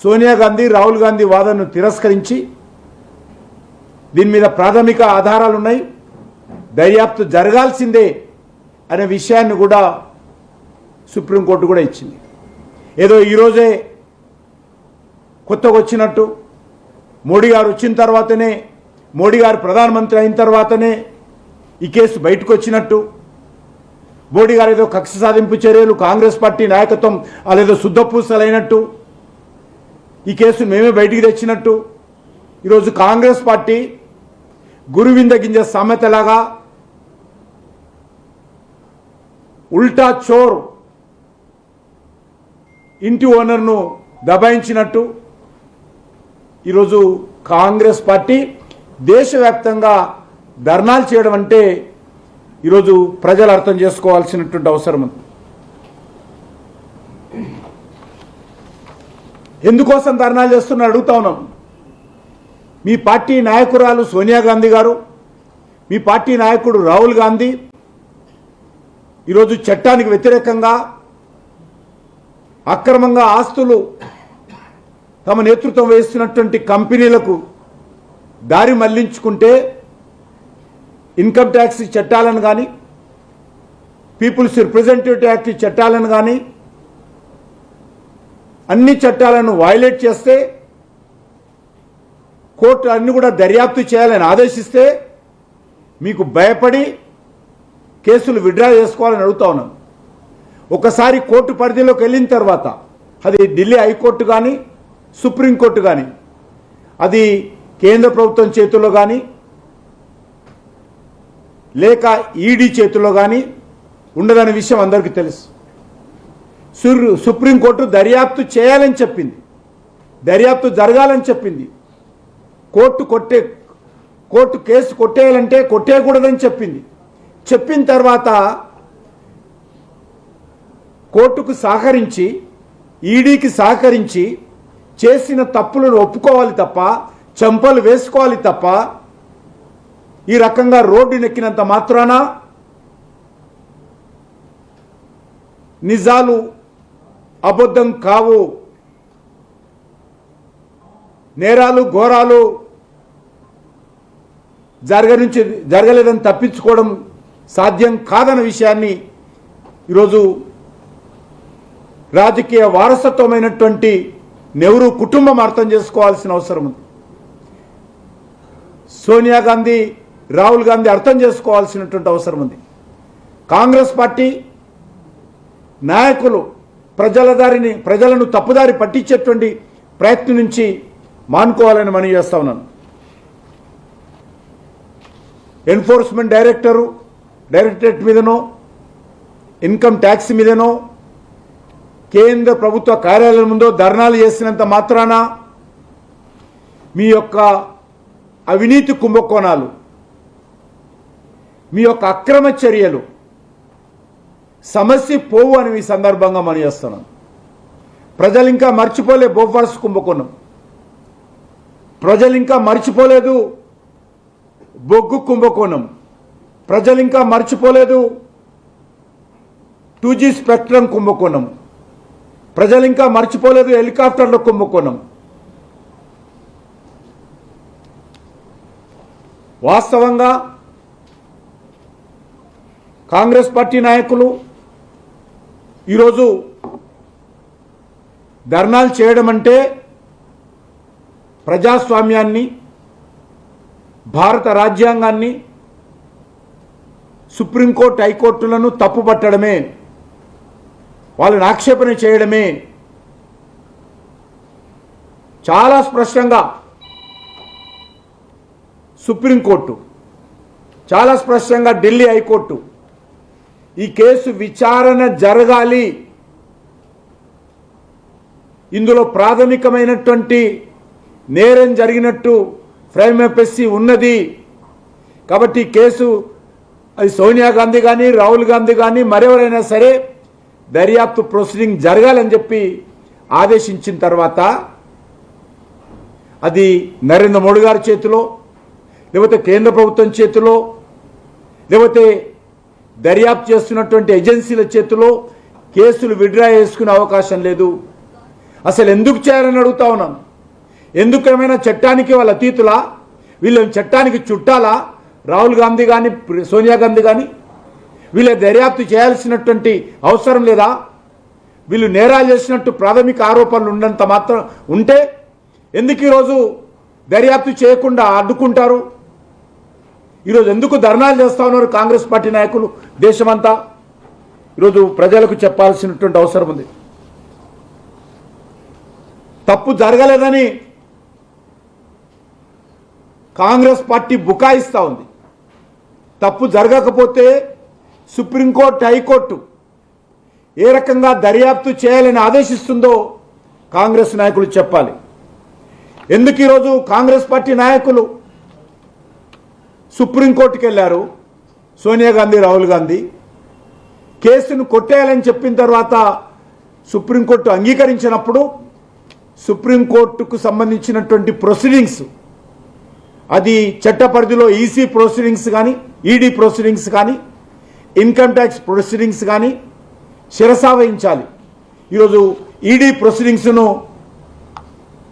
సోనియా గాంధీ రాహుల్ గాంధీ వాదనను తిరస్కరించి దీని మీద ప్రాథమిక ఆధారాలు ఉన్నాయి. దర్యాప్తు జరగాల్సిందే అనే విషయాన్ని కూడా సుప్రీంకోర్టు కూడా ఇచ్చింది. ఏదో ఈరోజే కొత్తగా వచ్చినట్టు మోడీ గారు వచ్చిన తర్వాతనే మోడీ గారు ప్రధానమంత్రి అయిన తర్వాతనే ఈ కేసు బయటకు వచ్చినట్టు మోడీ గారు ఏదో కక్ష సాధింపు చర్యలు కాంగ్రెస్ పార్టీ నాయకత్వం అదేదో శుద్ధపూసలైనట్టు ఈ కేసు మేమే బయటికి తెచ్చినట్టు. ఈరోజు కాంగ్రెస్ పార్టీ గురువింద గింజ సామెతలాగా ఉల్టా చోర్ ఇంటి ఓనర్ను దబాయించినట్టు. ఈరోజు కాంగ్రెస్ పార్టీ దేశవ్యాప్తంగా ధర్నాలు చేయడం అంటే ఈరోజు ప్రజలు అర్థం చేసుకోవాల్సినటువంటి అవసరం ఉంది. ఎందుకోసం ధర్నాలు చేస్తున్నా అడుగుతా ఉన్నాం. మీ పార్టీ నాయకురాలు సోనియా గాంధీ గారు మీ పార్టీ నాయకుడు రాహుల్ గాంధీ ఈరోజు చట్టానికి వ్యతిరేకంగా అక్రమంగా ఆస్తులు తమ నేతృత్వం వహిస్తున్నటువంటి కంపెనీలకు దారి మళ్ళించుకుంటే ఇన్కమ్ ట్యాక్స్ చట్టాలను కానీ పీపుల్స్ రిప్రజెంటేటివ్ యాక్ట్ చట్టాలను కానీ అన్ని చట్టాలను వైలేట్ చేస్తే కోర్టు అన్ని కూడా దర్యాప్తు చేయాలని ఆదేశిస్తే మీకు భయపడి కేసులు విడ్రా చేసుకోవాలని అడుగుతా ఉన్నాను. ఒకసారి కోర్టు పరిధిలోకి వెళ్ళిన తర్వాత అది ఢిల్లీ హైకోర్టు కానీ సుప్రీంకోర్టు కానీ అది కేంద్ర ప్రభుత్వం చేతుల్లో కానీ లేక ఈడీ చేతుల్లో కానీ ఉండదనే విషయం అందరికీ తెలుసు. సుప్రీంకోర్టు దర్యాప్తు చేయాలని చెప్పింది. దర్యాప్తు జరగాలని చెప్పింది. కోర్టు కొట్టే కోర్టు కేసు కొట్టేయాలంటే కొట్టేయకూడదని చెప్పింది. చెప్పిన తర్వాత కోర్టుకు సహకరించి ఈడీకి సహకరించి చేసిన తప్పులను ఒప్పుకోవాలి తప్ప చెంపలు వేసుకోవాలి తప్ప ఈ రకంగా రోడ్డు నెక్కినంత మాత్రాన నిజాలు అబద్ధం కావు. నేరాలు ఘోరాలు జరగనుంచి జరగలేదని తప్పించుకోవడం సాధ్యం కాదన్న విషయాన్ని ఈరోజు రాజకీయ వారసత్వమైనటువంటి నెహ్రూ కుటుంబం అర్థం చేసుకోవాల్సిన అవసరం ఉంది. సోనియా గాంధీ రాహుల్ గాంధీ అర్థం చేసుకోవాల్సినటువంటి అవసరం ఉంది. కాంగ్రెస్ పార్టీ నాయకులు ప్రజల దారిని ప్రజలను తప్పుదారి పట్టించేటువంటి ప్రయత్నం నుంచి మానుకోవాలని మనం చేస్తా ఉన్నాను. ఎన్ఫోర్స్మెంట్ డైరెక్టరు డైరెక్టరేట్ మీదనో ఇన్కమ్ ట్యాక్స్ మీదనో కేంద్ర ప్రభుత్వ కార్యాలయం ముందో ధర్నాలు చేసినంత మాత్రాన మీ యొక్క అవినీతి కుంభకోణాలు మీ యొక్క అక్రమ చర్యలు సమస్య పోవు అని ఈ సందర్భంగా మనం చేస్తున్నాం. ప్రజలు ఇంకా మర్చిపోలే బోఫార్స్ కుంభకోణం. ప్రజలు ఇంకా మర్చిపోలేదు బొగ్గు కుంభకోణం. ప్రజలు ఇంకా మర్చిపోలేదు టూ జీ స్పెక్ట్రమ్ కుంభకోణం. ప్రజలు ఇంకా మర్చిపోలేదు హెలికాప్టర్ల కుంభకోణం. వాస్తవంగా కాంగ్రెస్ పార్టీ నాయకులు ఈరోజు ధర్నాలు చేయడం అంటే ప్రజాస్వామ్యాన్ని భారత రాజ్యాంగాన్ని సుప్రీంకోర్టు హైకోర్టులను తప్పుపట్టడమే వాళ్ళని ఆక్షేపణ చేయడమే. చాలా స్పష్టంగా సుప్రీంకోర్టు చాలా స్పష్టంగా ఢిల్లీ హైకోర్టు ఈ కేసు విచారణ జరగాలి. ఇందులో ప్రాథమికమైనటువంటి నేరం జరిగినట్టు ఫ్రైమెపెస్సి ఉన్నది. కాబట్టి కేసు అది సోనియా గాంధీ కానీ రాహుల్ గాంధీ కానీ మరెవరైనా సరే దర్యాప్తు ప్రొసీడింగ్ జరగాలని చెప్పి ఆదేశించిన తర్వాత అది నరేంద్ర మోడీ గారి చేతిలో లేకపోతే కేంద్ర ప్రభుత్వం చేతిలో లేకపోతే దర్యాప్తు చేస్తున్నటువంటి ఏజెన్సీల చేతిలో కేసులు విడ్రా చేసుకునే అవకాశం లేదు. అసలు ఎందుకు చేయాలని అడుగుతా ఉన్నాను ఎందుకు ఏమైనా చట్టానికి వాళ్ళ అతీతులా? వీళ్ళు చట్టానికి చుట్టాలా? రాహుల్ గాంధీ కానీ సోనియా గాంధీ కానీ వీళ్ళ దర్యాప్తు చేయాల్సినటువంటి అవసరం లేదా? వీళ్ళు నేరాలు చేసినట్టు ప్రాథమిక ఆరోపణలు ఉన్నంత మాత్రం ఉంటే ఎందుకు ఈరోజు దర్యాప్తు చేయకుండా అడ్డుకుంటారు? ఈరోజు ఎందుకు ధర్నాలు చేస్తా ఉన్నారు కాంగ్రెస్ పార్టీ నాయకులు దేశమంతా? ఈరోజు ప్రజలకు చెప్పాల్సినటువంటి అవసరం ఉంది. తప్పు జరగలేదని కాంగ్రెస్ పార్టీ బుకాయిస్తూ ఉంది. తప్పు జరగకపోతే సుప్రీంకోర్టు హైకోర్టు ఏ రకంగా దర్యాప్తు చేయాలని ఆదేశిస్తుందో కాంగ్రెస్ నాయకులు చెప్పాలి. ఎందుకు ఈరోజు కాంగ్రెస్ పార్టీ నాయకులు సుప్రీంకోర్టుకి వెళ్ళారు సోనియా గాంధీ రాహుల్ గాంధీ. కేసును కొట్టేయాలని చెప్పిన తర్వాత సుప్రీంకోర్టు అంగీకరించినప్పుడు సుప్రీంకోర్టుకు సంబంధించినటువంటి ప్రొసీడింగ్స్ అది చట్ట పరిధిలో ఈసీ ప్రొసీడింగ్స్ కానీ ఈడీ ప్రొసీడింగ్స్ కానీ ఇన్కమ్ ట్యాక్స్ ప్రొసీడింగ్స్ కానీ శిరసావహించాలి ఈరోజు ఈడీ ప్రొసీడింగ్స్ను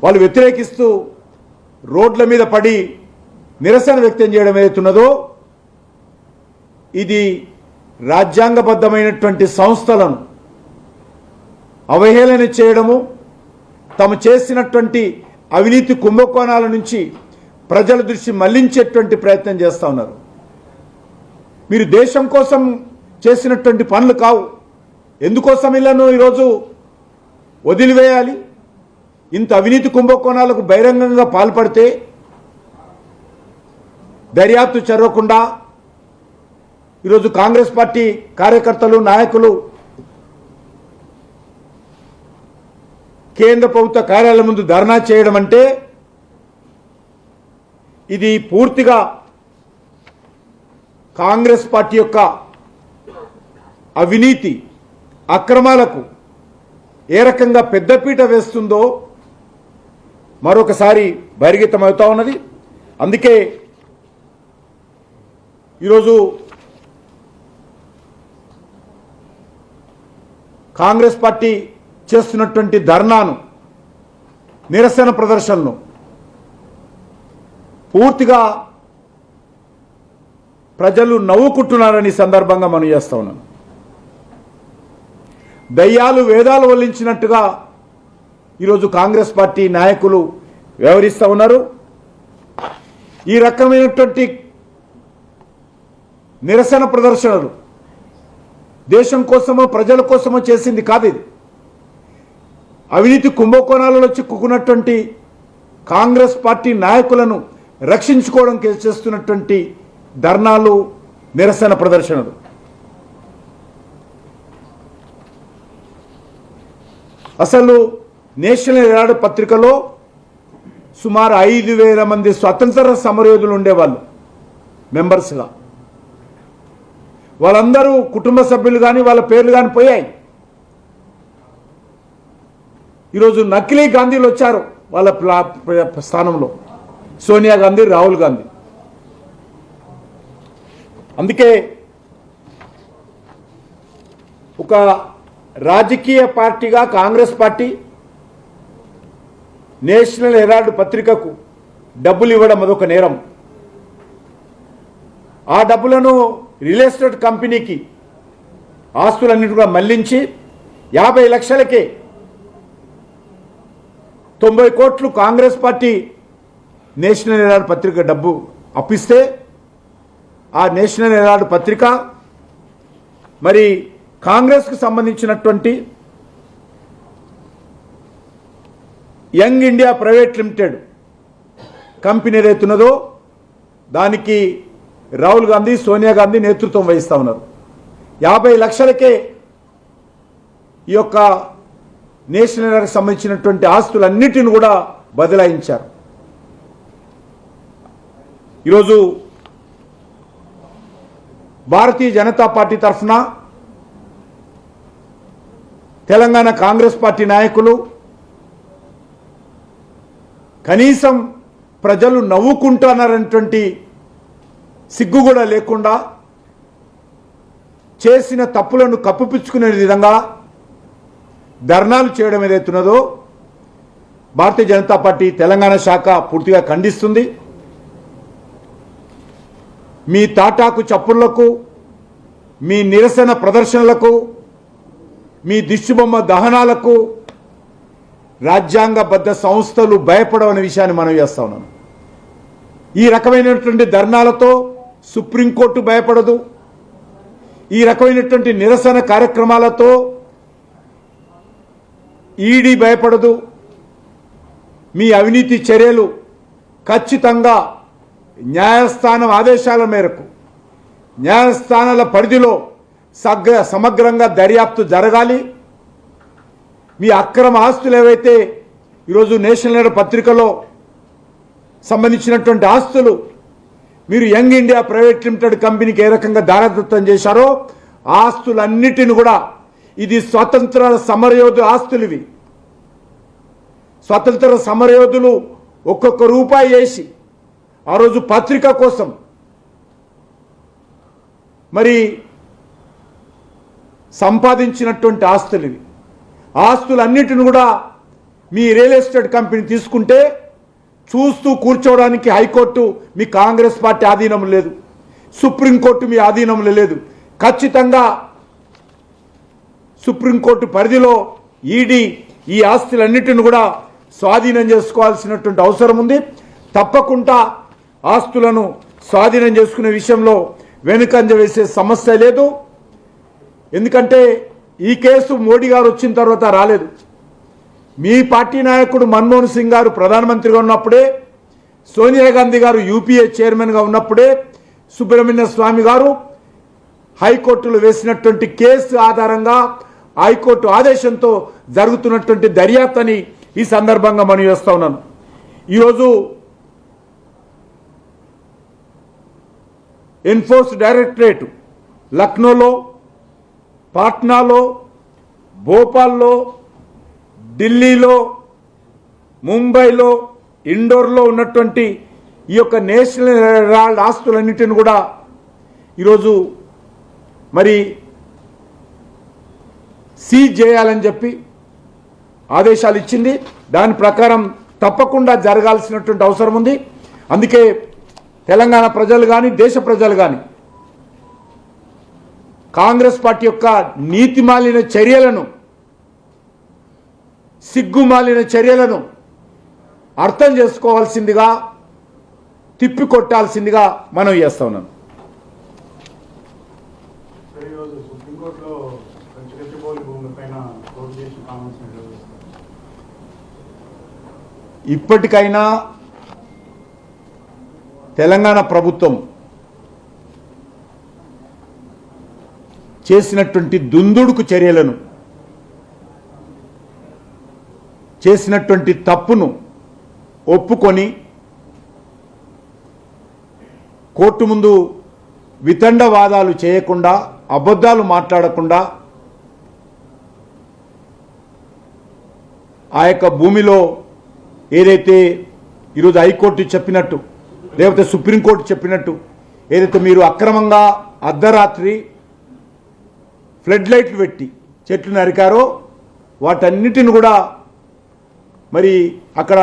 వాళ్ళు వ్యతిరేకిస్తూ రోడ్ల మీద పడి నిరసన వ్యక్తం చేయడం ఏదైతున్నదో ఇది రాజ్యాంగబద్ధమైనటువంటి సంస్థలను అవహేళన చేయడము తమ చేసినటువంటి అవినీతి కుంభకోణాల నుంచి ప్రజల దృష్టి మళ్ళించేటువంటి ప్రయత్నం చేస్తూ ఉన్నారు. మీరు దేశం కోసం చేసినటువంటి పనులు కావు. ఎందుకోసం ఇళ్ళను ఈరోజు వదిలివేయాలి? ఇంత అవినీతి కుంభకోణాలకు బహిరంగంగా పాల్పడితే దర్యాప్తు జరగకుండా ఈరోజు కాంగ్రెస్ పార్టీ కార్యకర్తలు నాయకులు కేంద్ర ప్రభుత్వ కార్యాలయం ముందు ధర్నా చేయడం అంటే ఇది పూర్తిగా కాంగ్రెస్ పార్టీ యొక్క అవినీతి అక్రమాలకు ఏ రకంగా పెద్దపీట వేస్తుందో మరొకసారి బహిర్గతమవుతా ఉన్నది. అందుకే ఈరోజు కాంగ్రెస్ పార్టీ చేస్తున్నటువంటి ధర్నాను నిరసన ప్రదర్శనను పూర్తిగా ప్రజలు నవ్వుకుంటున్నారని సందర్భంగా మనం చేస్తా ఉన్నాను దయ్యాలు వేదాలు వల్లించినట్టుగా ఈరోజు కాంగ్రెస్ పార్టీ నాయకులు వ్యవహరిస్తూ ఉన్నారు. ఈ రకమైనటువంటి నిరసన ప్రదర్శనలు. దేశం కోసమో ప్రజల కోసమో చేసింది కాదు ఇది. అవినీతి కుంభకోణాలలో చిక్కుకున్నటువంటి కాంగ్రెస్ పార్టీ నాయకులను రక్షించుకోవడం చేస్తున్నటువంటి ధర్నాలు నిరసన ప్రదర్శనలు. అసలు నేషనల్ హెరాల్డ్ పత్రికలో సుమారు ఐదు వేల మంది స్వతంత్ర సమరయోధులు ఉండేవాళ్ళు మెంబర్స్గా వాళ్ళందరూ కుటుంబ సభ్యులు కానీ వాళ్ళ పేర్లు కానీ పోయాయి. ఈరోజు నకిలీ గాంధీలు వచ్చారు వాళ్ళ స్థానంలో. సోనియా గాంధీ రాహుల్ గాంధీ. అందుకే ఒక రాజకీయ పార్టీగా కాంగ్రెస్ పార్టీ నేషనల్ హెరాల్డ్ పత్రికకు డబ్బులు ఇవ్వడం అదొక నేరం. ఆ డబ్బులను రియల్ ఎస్టేట్ కంపెనీకి ఆస్తులన్నిటి కూడా మళ్ళించి యాభై లక్షలకే తొంభై కోట్లు కాంగ్రెస్ పార్టీ నేషనల్ హెరాల్డ్ పత్రిక డబ్బు అప్పిస్తే ఆ నేషనల్ హెరాల్డ్ పత్రిక మరి కాంగ్రెస్కు సంబంధించినటువంటి young India private limited company ఏదైతున్నదో దానికి రాహుల్ గాంధీ సోనియా గాంధీ నేతృత్వం వహిస్తూ ఉన్నారు. యాభై లక్షలకే ఈ యొక్క నేషనల్ సంబంధించినటువంటి ఆస్తులన్నిటిని కూడా బదలాయించారు. ఈరోజు భారతీయ జనతా పార్టీ తరఫున తెలంగాణ కాంగ్రెస్ పార్టీ నాయకులు కనీసం ప్రజలు నవ్వుకుంటున్నారనేటువంటి సిగ్గు కూడా లేకుండా చేసిన తప్పులను కప్పిపుచ్చుకునే విధంగా ధర్నాలు చేయడం ఏదైతున్నదో భారతీయ జనతా పార్టీ తెలంగాణ శాఖ పూర్తిగా ఖండిస్తుంది. మీ తాటాకు చప్పుళ్ళకు మీ నిరసన ప్రదర్శనలకు మీ దిష్టిబొమ్మ దహనాలకు రాజ్యాంగబద్ధ సంస్థలు భయపడవనే విషయాన్ని మనం చేస్తా ఉన్నాను ఈ రకమైనటువంటి ధర్నాలతో సుప్రీంకోర్టు భయపడదు. ఈ రకమైనటువంటి నిరసన కార్యక్రమాలతో ఈడీ భయపడదు. మీ అవినీతి చర్యలు ఖచ్చితంగా న్యాయస్థానం ఆదేశాల మేరకు న్యాయస్థానాల పరిధిలో సగ్ర సమగ్రంగా దర్యాప్తు జరగాలి. మీ అక్రమ ఆస్తులు ఏవైతే ఈరోజు నేషనల్ హెరాల్డ్ పత్రికలో సంబంధించినటువంటి ఆస్తులు మీరు యంగ్ ఇండియా ప్రైవేట్ లిమిటెడ్ కంపెనీకి ఏ రకంగా దారదత్తం చేశారో ఆస్తులన్నిటిని కూడా ఇది స్వతంత్ర సమరయోధు ఆస్తులు ఇవి స్వతంత్ర సమరయోధులు ఒక్కొక్క రూపాయి వేసి ఆ రోజు పత్రిక కోసం మరి సంపాదించినటువంటి ఆస్తులు ఇవి ఆస్తులన్నిటిని కూడా మీ రియల్ ఎస్టేట్ కంపెనీ తీసుకుంటే చూస్తూ కూర్చోవడానికి హైకోర్టు మీ కాంగ్రెస్ పార్టీ ఆధీనం లేదు. సుప్రీంకోర్టు మీ ఆధీనంలో లేదు. ఖచ్చితంగా సుప్రీంకోర్టు పరిధిలో ఈడీ ఈ ఆస్తులన్నిటిని కూడా స్వాధీనం చేసుకోవాల్సినటువంటి అవసరం ఉంది. తప్పకుండా ఆస్తులను స్వాధీనం చేసుకునే విషయంలో వెనుకంజ వేసే సమస్య లేదు. ఎందుకంటే ఈ కేసు మోడీ గారు వచ్చిన తర్వాత రాలేదు. మీ పార్టీ నాయకుడు మన్మోహన్ సింగ్ గారు ప్రధానమంత్రిగా ఉన్నప్పుడే సోనియా గాంధీ గారు యూపీఏ చైర్మన్గా ఉన్నప్పుడే సుబ్రహ్మణ్య స్వామి గారు హైకోర్టులో వేసినటువంటి కేసు ఆధారంగా హైకోర్టు ఆదేశంతో జరుగుతున్నటువంటి దర్యాప్తు అని ఈ సందర్భంగా మనం చేస్తూ ఉన్నాను. ఈరోజు ఎన్ఫోర్స్ డైరెక్టరేట్ లక్నోలో పాట్నాలో భోపాల్లో ఢిల్లీలో ముంబైలో ఇండోర్లో ఉన్నటువంటి ఈ యొక్క నేషనల్ హెరాల్డ్ ఆస్తులన్నిటిని కూడా ఈరోజు మరి సీజ్ చేయాలని చెప్పి ఆదేశాలు ఇచ్చింది. దాని ప్రకారం తప్పకుండా జరగాల్సినటువంటి అవసరం ఉంది. అందుకే తెలంగాణ ప్రజలు కానీ దేశ ప్రజలు కానీ కాంగ్రెస్ పార్టీ యొక్క నీతిమాలిన చర్యలను సిగ్గుమాలిన చర్యలను అర్థం చేసుకోవాల్సిందిగా తిప్పికొట్టాల్సిందిగా మనం చేస్తా ఉన్నాను. ఇప్పటికైనా తెలంగాణ ప్రభుత్వం చేసినటువంటి దుందుడుకు చర్యలను చేసినటువంటి తప్పును ఒప్పుకొని కోర్టు ముందు వితండవాదాలు చేయకుండా అబద్ధాలు మాట్లాడకుండా ఆ యొక్క భూమిలో ఏదైతే ఈరోజు హైకోర్టు చెప్పినట్టు లేకపోతే సుప్రీంకోర్టు చెప్పినట్టు ఏదైతే మీరు అక్రమంగా అర్ధరాత్రి ఫ్లడ్ లైట్లు పెట్టి చెట్లు నరికారో వాటన్నిటిని కూడా మరి అక్కడ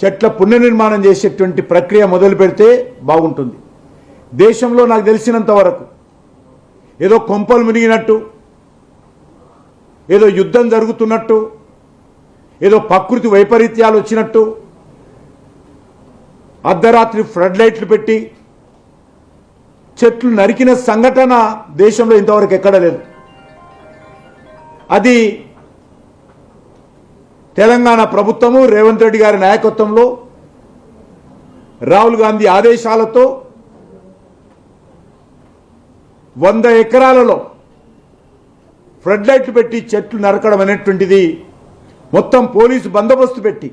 చెట్ల పునర్నిర్మాణం చేసేటువంటి ప్రక్రియ మొదలు పెడితే బాగుంటుంది. దేశంలో నాకు తెలిసినంత వరకు ఏదో కొంపలు మునిగినట్టు ఏదో యుద్ధం జరుగుతున్నట్టు ఏదో ప్రకృతి వైపరీత్యాలు వచ్చినట్టు అర్ధరాత్రి ఫ్లడ్ లైట్లు పెట్టి చెట్లు నరికిన సంఘటన దేశంలో ఇంతవరకు ఎక్కడ లేదు. అది తెలంగాణ ప్రభుత్వము రేవంత్ రెడ్డి గారి నాయకత్వంలో రాహుల్ గాంధీ ఆదేశాలతో వంద ఎకరాలలో ఫ్లడ్ లైట్లు పెట్టి చెట్లు నరకడం అనేటువంటిది మొత్తం పోలీసు బందోబస్తు పెట్టి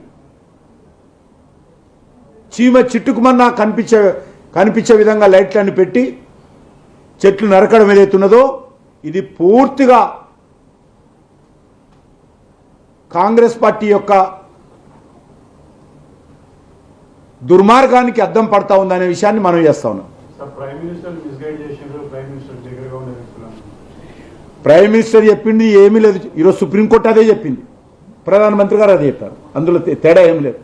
చీమ చిట్టుకుమన్నా కనిపించే కనిపించే విధంగా లైట్లను పెట్టి చెట్లు నరకడం ఏదైతున్నదో ఇది పూర్తిగా కాంగ్రెస్ పార్టీ యొక్క దుర్మార్గానికి అద్దం పడతా ఉందనే విషయాన్ని మనం చేస్తా ఉన్నాం. ప్రైమ్ మినిస్టర్ చెప్పింది ఏమీ లేదు. ఈరోజు సుప్రీంకోర్టు అదే చెప్పింది. ప్రధానమంత్రి గారు అది చెప్పారు. అందులో తేడా ఏం లేదు.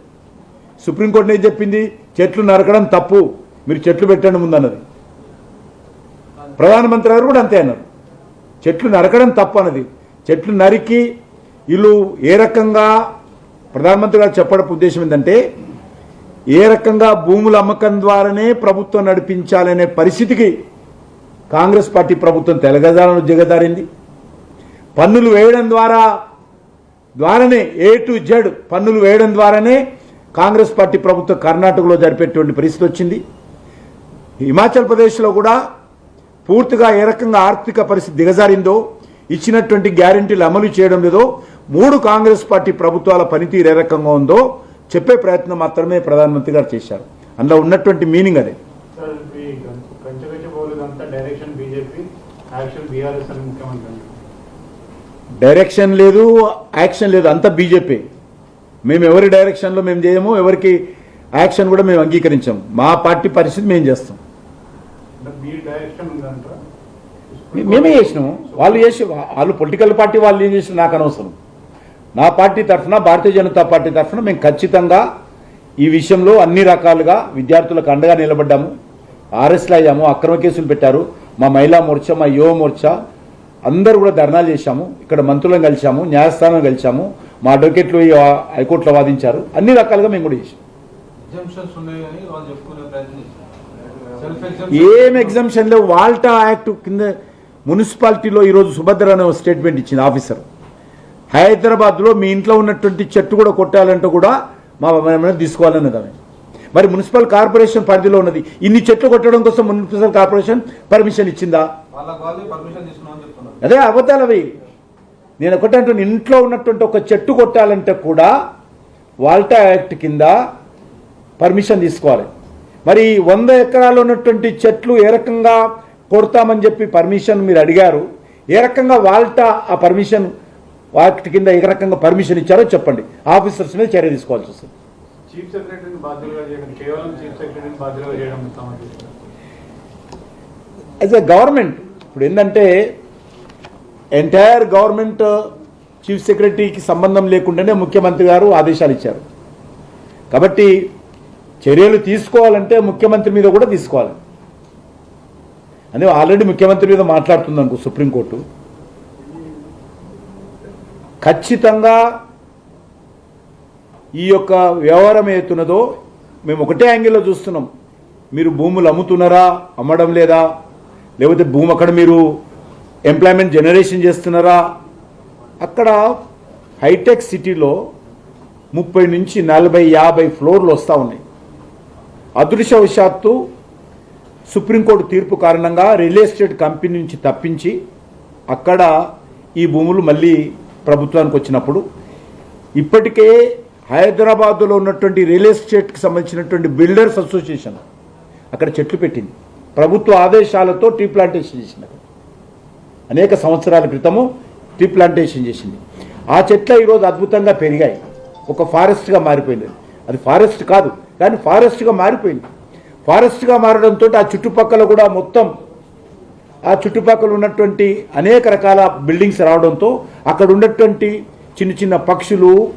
సుప్రీంకోర్టు ఏం చెప్పింది? చెట్లు నరకడం తప్పు. మీరు చెట్లు పెట్టండి ముందన్నది. ప్రధానమంత్రి గారు కూడా అంతే అన్నారు. చెట్లు నరకడం తప్పు అన్నది. చెట్లు నరికి వీళ్ళు ఏ రకంగా ప్రధానమంత్రి గారు చెప్పడం ఉద్దేశం ఏంటంటే ఏ రకంగా భూముల అమ్మకం ద్వారానే ప్రభుత్వం నడిపించాలనే పరిస్థితికి కాంగ్రెస్ పార్టీ ప్రభుత్వం తెలగదాలను దిగదారింది పన్నులు వేయడం ద్వారా ద్వారానే ఏ టు జెడ్ పన్నులు వేయడం ద్వారానే కాంగ్రెస్ పార్టీ ప్రభుత్వం కర్ణాటకలో జరిపేటువంటి పరిస్థితి వచ్చింది. హిమాచల్ ప్రదేశ్లో కూడా పూర్తిగా ఏ రకంగా ఆర్థిక పరిస్థితి దిగజారిందో ఇచ్చినటువంటి గ్యారంటీలు అమలు చేయడం లేదో మూడు కాంగ్రెస్ పార్టీ ప్రభుత్వాల పనితీరు ఏ రకంగా ఉందో చెప్పే ప్రయత్నం మాత్రమే ప్రధానమంత్రి గారు చేశారు. అందులో ఉన్నటువంటి మీనింగ్ అదే. డైరెక్షన్ లేదు యాక్షన్ లేదు అంతా బీజేపీ. మేము ఎవరి డైరెక్షన్లో మేము చేయము ఎవరికి యాక్షన్ కూడా మేము అంగీకరించాము. మా పార్టీ పరిస్థితి మేము చేస్తాం. మేమే చేసినాము. వాళ్ళు చేసి వాళ్ళు పొలిటికల్ పార్టీ వాళ్ళు ఏం చేసిన నాకు అనవసరం. నా పార్టీ తరఫున భారతీయ జనతా పార్టీ తరఫున మేము ఖచ్చితంగా ఈ విషయంలో అన్ని రకాలుగా విద్యార్థులకు అండగా నిలబడ్డాము. అరెస్ట్లు అయ్యాము అక్రమ కేసులు పెట్టారు. మా మహిళా మోర్చా మా యువ మోర్చా అందరూ కూడా ధర్నాలు చేశాము. ఇక్కడ మంత్రులను కలిశాము న్యాయస్థానం కలిశాము. మా అడ్వకేట్లు హైకోర్టులో వాదించారు. అన్ని రకాలుగా మేము కూడా చేసాం ఏం ఎగ్జామ్షన్ లేవు. వాల్టా యాక్ట్ కింద మున్సిపాలిటీలో ఈరోజు సుభద్ర అనే స్టేట్మెంట్ ఇచ్చింది ఆఫీసర్. హైదరాబాద్లో మీ ఇంట్లో ఉన్నటువంటి చెట్టు కూడా కొట్టాలంటే కూడా మా మనం తీసుకోవాలన్నది ఆమె. మరి మున్సిపల్ కార్పొరేషన్ పరిధిలో ఉన్నది. ఇన్ని చెట్లు కొట్టడం కోసం మున్సిపల్ కార్పొరేషన్ పర్మిషన్ ఇచ్చిందా? అదే అబద్ధాలు అవి. నేను ఒకటే అంటున్నాను ఇంట్లో ఉన్నటువంటి ఒక చెట్టు కొట్టాలంటే కూడా వాల్టా యాక్ట్ కింద పర్మిషన్ తీసుకోవాలి. మరి వంద ఎకరాలు ఉన్నటువంటి చెట్లు ఏ రకంగా కొడతామని చెప్పి పర్మిషన్ మీరు అడిగారు? ఏ రకంగా వాల్టా ఆ పర్మిషన్ వాటి కింద ఏ రకంగా పర్మిషన్ ఇచ్చారో చెప్పండి. ఆఫీసర్స్ మీద చర్య తీసుకోవాల్సి వస్తుంది. చీఫ్ సెక్రటరీని బాధ్యులుగా చేయడం కేవలం చీఫ్ సెక్రటరీని బాధ్యులుగా చేయడం సమావేశం యాజ్ ఎ గవర్నమెంట్ ఇప్పుడు ఏంటంటే ఎంటైర్ గవర్నమెంట్ చీఫ్ సెక్రటరీకి సంబంధం లేకుండానే ముఖ్యమంత్రి గారు ఆదేశాలు ఇచ్చారు. కాబట్టి చర్యలు తీసుకోవాలంటే ముఖ్యమంత్రి మీద కూడా తీసుకోవాలి. అదే ఆల్రెడీ ముఖ్యమంత్రి మీద మాట్లాడుతుంది అనుకో సుప్రీంకోర్టు. ఖచ్చితంగా ఈ యొక్క వ్యవహారం ఏతున్నదో మేము ఒకటే యాంగిల్లో చూస్తున్నాం. మీరు భూములు అమ్ముతున్నారా? అమ్మడం లేదా? లేకపోతే భూమి అక్కడ మీరు ఎంప్లాయ్మెంట్ జనరేషన్ చేస్తున్నారా? అక్కడ హైటెక్ సిటీలో ముప్పై నుంచి నలభై యాభై ఫ్లోర్లు వస్తూ ఉన్నాయి. అదృశ్యవశాత్తు సుప్రీంకోర్టు తీర్పు కారణంగా రియల్ ఎస్టేట్ కంపెనీ నుంచి తప్పించి అక్కడ ఈ భూములు మళ్ళీ ప్రభుత్వానికి వచ్చినప్పుడు ఇప్పటికే హైదరాబాద్లో ఉన్నటువంటి రియల్ ఎస్టేట్కి సంబంధించినటువంటి బిల్డర్స్ అసోసియేషన్ అక్కడ చెట్లు పెట్టింది. ప్రభుత్వ ఆదేశాలతో టీ ప్లాంటేషన్ చేసింది. అక్కడ. అనేక సంవత్సరాల క్రితము టీ ప్లాంటేషన్ చేసింది. ఆ చెట్ల ఈరోజు అద్భుతంగా పెరిగాయి. ఒక ఫారెస్ట్గా మారిపోయింది. అది ఫారెస్ట్ కాదు కానీ ఫారెస్ట్గా మారిపోయింది. ఫారెస్ట్గా మారడంతో ఆ చుట్టుపక్కల కూడా మొత్తం ఆ చుట్టుపక్కల ఉన్నటువంటి అనేక రకాల బిల్డింగ్స్ రావడంతో అక్కడ ఉన్నటువంటి చిన్న చిన్న పక్షులు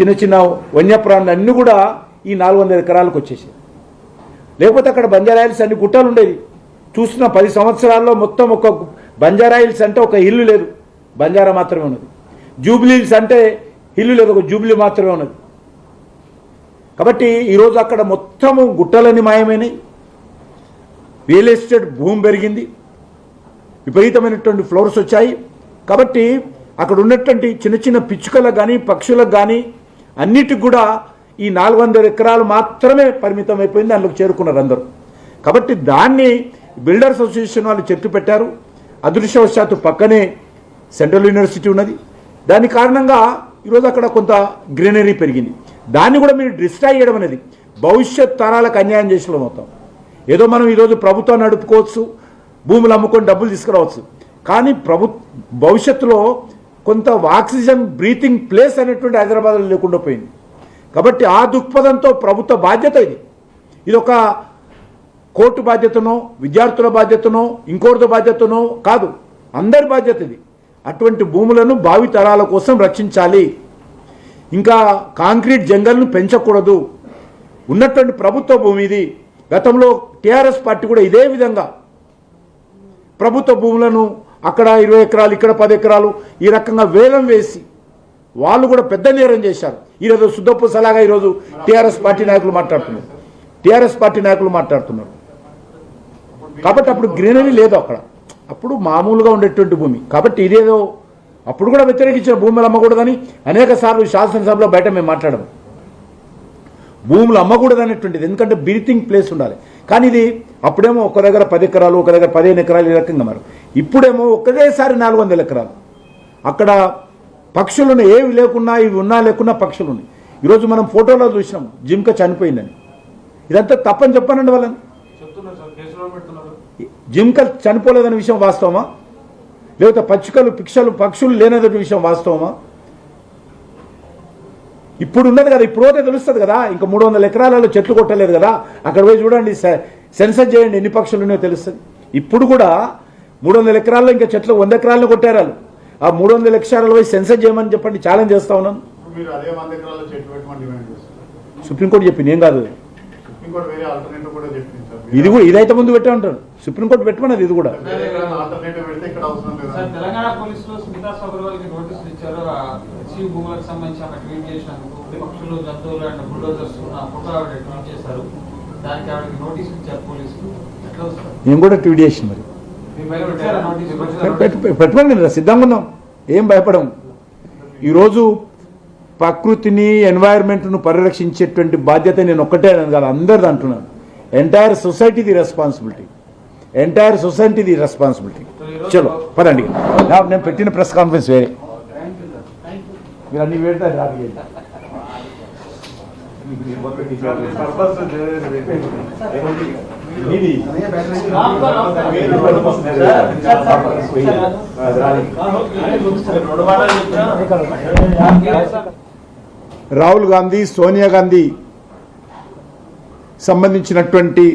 చిన్న చిన్న వన్యప్రాణులు అన్నీ కూడా ఈ నాలుగు వందల ఎకరాలకు వచ్చేసాయి. లేకపోతే అక్కడ బంజారాయిల్స్ అన్ని గుట్టలు ఉండేవి. చూసిన పది సంవత్సరాల్లో మొత్తం ఒక బంజారాయిల్స్ అంటే ఒక ఇల్లు లేదు. బంజారా మాత్రమే ఉన్నది. జూబ్లీల్స్ అంటే ఇల్లు లేదు ఒక జూబ్లీ మాత్రమే ఉన్నది. కాబట్టి ఈరోజు అక్కడ మొత్తము గుట్టలన్నీ మాయమైనాయి. రియల్ ఎస్టేట్ భూమి పెరిగింది. విపరీతమైనటువంటి ఫ్లోర్స్ వచ్చాయి. కాబట్టి అక్కడ ఉన్నటువంటి చిన్న చిన్న పిచ్చుకలకు కానీ పక్షులకు కానీ అన్నిటికి కూడా ఈ నాలుగు వందల ఎకరాలు మాత్రమే పరిమితం అయిపోయింది. అందులోకి చేరుకున్నారు అందరూ. కాబట్టి దాన్ని బిల్డర్స్ అసోసియేషన్ వాళ్ళు చెట్టు పెట్టారు. అదృష్టవశాత్తు పక్కనే సెంట్రల్ యూనివర్సిటీ ఉన్నది. దాని కారణంగా ఈరోజు అక్కడ కొంత గ్రీనరీ పెరిగింది. దాన్ని కూడా మీరు డిస్ట్రాయ్ చేయడం అనేది భవిష్యత్ తరాలకు అన్యాయం చేసిన మొత్తం. ఏదో మనం ఈరోజు ప్రభుత్వం నడుపుకోవచ్చు. భూములు అమ్ముకొని డబ్బులు తీసుకురావచ్చు. కానీ ప్రభు భవిష్యత్తులో కొంత ఆక్సిజన్ బ్రీతింగ్ ప్లేస్ అనేటువంటి హైదరాబాద్లో లేకుండా పోయింది. కాబట్టి ఆ దృక్పథంతో ప్రభుత్వ బాధ్యత ఇది. ఇది ఒక కోర్టు బాధ్యతనో విద్యార్థుల బాధ్యతనో ఇంకోటితో బాధ్యతనో కాదు. అందరి బాధ్యత ఇది. అటువంటి భూములను భావి తరాల కోసం రక్షించాలి. ఇంకా కాంక్రీట్ జంగల్ను పెంచకూడదు. ఉన్నటువంటి ప్రభుత్వ భూమి ఇది. గతంలో టీఆర్ఎస్ పార్టీ కూడా ఇదే విధంగా ప్రభుత్వ భూములను అక్కడ ఇరవై ఎకరాలు ఇక్కడ పది ఎకరాలు ఈ రకంగా వేలం వేసి వాళ్ళు కూడా పెద్ద నేరం చేశారు. ఈరోజు సుద్దప్పు సలాగా ఈరోజు టీఆర్ఎస్ పార్టీ నాయకులు మాట్లాడుతున్నారు. టీఆర్ఎస్ పార్టీ నాయకులు మాట్లాడుతున్నారు. కాబట్టి అప్పుడు గ్రీనరీ లేదు అక్కడ. అప్పుడు మామూలుగా ఉండేటువంటి భూమి. కాబట్టి ఇదేదో అప్పుడు కూడా వ్యతిరేకించిన భూములు అమ్మకూడదని అనేక సార్లు శాసనసభలో బయట మేము మాట్లాడము. భూములు అమ్మకూడదు అనేటువంటిది ఎందుకంటే బ్రీతింగ్ ప్లేస్ ఉండాలి. కానీ ఇది అప్పుడేమో ఒక దగ్గర పది ఎకరాలు ఒక దగ్గర పదిహేను ఎకరాలు ఈ రకంగా మరి. ఇప్పుడేమో ఒకటేసారి నాలుగు వందల ఎకరాలు. అక్కడ పక్షులు ఉన్నాయి ఏవి లేకున్నా ఇవి ఉన్నా లేకున్నా పక్షులు ఉన్నాయి ఈరోజు మనం ఫోటోలో చూసినాం జింక చనిపోయిందని. ఇదంతా తప్పని చెప్పానండి వాళ్ళని. జింక చనిపోలేదనే విషయం వాస్తవమా? లేకపోతే పచ్చికలు పిక్షలు పక్షులు లేనదనే విషయం వాస్తవమా? ఇప్పుడు ఉన్నది కదా ఇప్పుడు పోతే తెలుస్తుంది కదా ఇంకా మూడు వందల ఎకరాలలో చెట్లు కొట్టలేదు కదా. అక్కడ పోయి చూడండి సె- సెన్సర్ చేయండి ఎన్ని పక్షులు ఉన్నాయో తెలుస్తుంది. ఇప్పుడు కూడా మూడు వందల ఎకరాల్లో ఇంకా చెట్లు వంద ఎకరాలను కొట్టారు. ఆ మూడు వందల ఎకరాలు పోయి సెన్సర్ చేయమని చెప్పండి ఛాలెంజ్ చేస్తా ఉన్నాను సుప్రీంకోర్టు చెప్పింది ఏం కాదు. సుప్రీంకోర్టు వేరే ఆల్టర్నేటివ్ కూడా చెప్పింది సార్. ఇది కూడా ఇదైతే ముందు పెట్టే ఉంటారు. సుప్రీంకోర్టు పెట్టమన్నది ఇది కూడా. వేరే ఎక్కడైనా ఆల్టర్నేటివ్ పెడితే ఇక్కడ అవసరం సార్ లేదు తెలంగాణ పోలీసులు హెచ్సి భూములకు సంబంధించి ఆమె ట్వీట్ చేసినందుకు పక్షులు జంతువులు అండ్ బుల్డోజర్స్ ఉన్న ఫోటో ఆవిడ ట్వీట్ చేశారు. దానికి ఆవిడకి నోటీసులు ఇచ్చారు పోలీసులు. నేను కూడా ట్వీట్ చేసిన మరి. మీ పైన పెట్టారా నోటీసు? పెట్ట- పెట్ట- పెట్టమని నేను సిద్ధంగా ఉన్నాం. ఏం భయపడం. ఈరోజు ప్రకృతిని ఎన్వైరన్మెంట్ను పరిరక్షించేటువంటి బాధ్యత నేను ఒక్కటే అని కాదు అందరిది అంటున్నాను. ఎంటైర్ సొసైటీది రెస్పాన్సిబిలిటీ ఎంటైర్ సొసైటీది రెస్పాన్సిబిలిటీ చలో పదండి. నా- నేను పెట్టిన ప్రెస్ కాన్ఫరెన్స్ వేరే. మీరు అన్ని పెడతారు రాదు రాహుల్ గాంధీ సోనియా గాంధీ సంబంధించినటువంటి